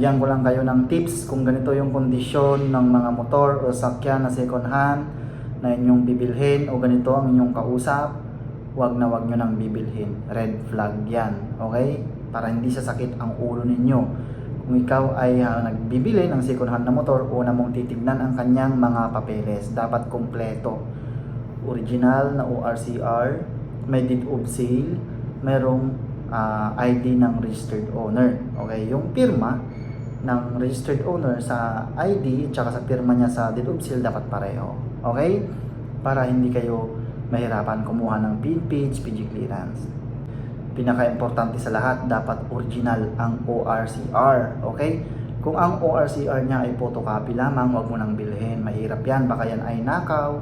bibigyan ko lang kayo ng tips kung ganito yung kondisyon ng mga motor o sakyan na second hand na inyong bibilhin o ganito ang inyong kausap, wag na wag nyo nang bibilhin. Red flag yan, okay? Para hindi sasakit ang ulo ninyo. Kung ikaw ay ah, nagbibili ng second hand na motor, una mong titignan ang kanyang mga papeles. Dapat kompleto. Original na ORCR, may deed of sale, merong ah, ID ng registered owner. Okay, yung pirma ng registered owner sa ID tsaka sa pirma niya sa deed dapat pareho. Okay? Para hindi kayo mahirapan kumuha ng PIN page, PG clearance. Pinaka-importante sa lahat, dapat original ang ORCR. Okay? Kung ang ORCR niya ay photocopy lamang, wag mo nang bilhin. Mahirap yan. Baka yan ay nakaw,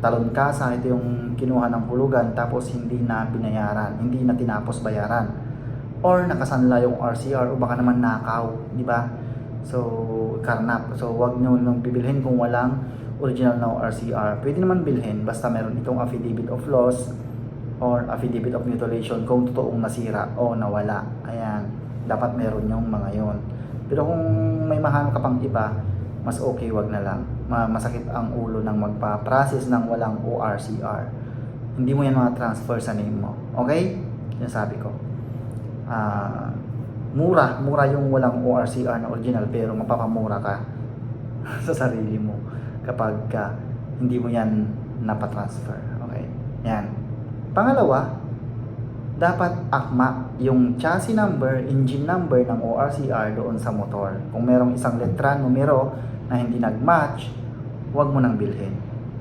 talon kasa, ito yung kinuha ng hulugan tapos hindi na binayaran, hindi na tinapos bayaran. Or nakasanla yung RCR o baka naman nakaw, di ba? So, karnap. So, wag nyo nang bibilhin kung walang original na RCR. Pwede naman bilhin basta meron itong affidavit of loss or affidavit of mutilation kung totoong nasira o nawala. Ayan, dapat meron yung mga yon. Pero kung may mahal ka pang iba, mas okay wag na lang. Ma- masakit ang ulo ng magpa-process ng walang ORCR. Hindi mo yan mga transfer sa name mo. Okay? Yan sabi ko. Ah, mura, mura yung walang ORCR na original pero mapapamura ka sa sarili mo kapag ka hindi mo yan napatransfer. Okay? Yan. Pangalawa, dapat akma yung chassis number, engine number ng ORCR doon sa motor. Kung merong isang letra, numero na hindi nag-match, huwag mo nang bilhin.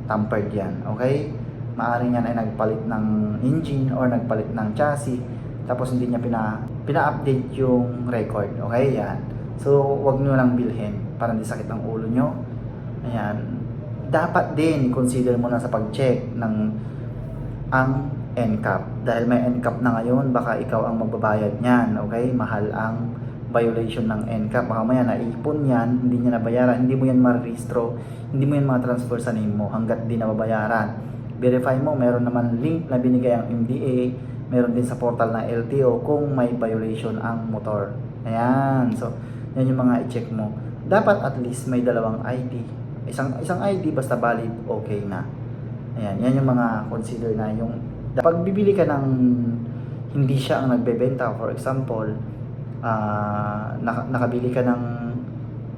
Tampered yan, okay? Maaring yan ay nagpalit ng engine or nagpalit ng chassis tapos hindi niya pina, pina-update yung record, okay? Yan. So, huwag nyo lang bilhin para hindi sakit ang ulo nyo. Ayan. Dapat din, consider mo na sa pag-check ng ang NCAP. Dahil may NCAP na ngayon, baka ikaw ang magbabayad niyan, okay? Mahal ang violation ng NCAP. Baka maya naipon yan, hindi niya nabayaran, hindi mo yan marehistro, hindi mo yan ma-transfer sa name mo hanggat di nababayaran. Verify mo, meron naman link na binigay ang MDA, meron din sa portal ng LTO kung may violation ang motor. Ayan, so yan yung mga i-check mo. Dapat at least may dalawang ID. Isang isang ID basta valid, okay na. Ayan, yan yung mga consider na yung pag bibili ka ng hindi siya ang nagbebenta, for example, ah naka, nakabili ka ng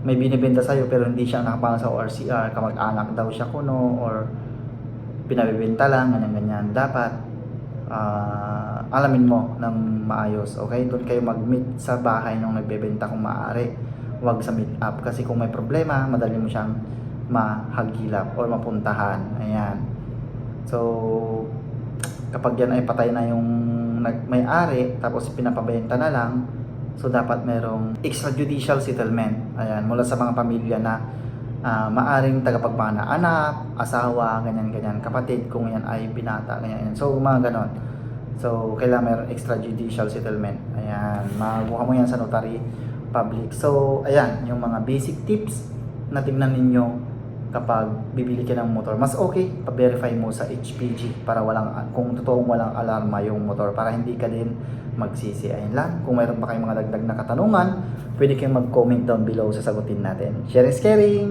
may binibenta sa'yo pero hindi siya nakapangalan sa ORCR, kamag-anak daw siya kuno or pinabibenta lang, ganyan-ganyan. Dapat ah, alamin mo ng maayos, okay? Doon kayo mag-meet sa bahay nung nagbebenta kung maaari. Huwag sa meet up kasi kung may problema, madali mo siyang mahagilap or mapuntahan. Ayan. So, kapag yan ay patay na yung may-ari tapos pinapabenta na lang, so dapat merong extrajudicial settlement. Ayan, mula sa mga pamilya na ah, maaring tagapagmana, anak, asawa, ganyan-ganyan, kapatid kung yan ay binata, ganyan, So, mga ganon. So, kailangan meron extrajudicial settlement. Ayan, makuha mo yan sa notary public. So, ayan, yung mga basic tips na tingnan ninyo kapag bibili ka ng motor. Mas okay, pa-verify mo sa HPG para walang, kung totoong walang alarma yung motor para hindi ka din magsisi. Ayun lang. Kung mayroon pa kayong mga dagdag na katanungan, pwede kayong mag-comment down below sasagutin natin. Share is caring!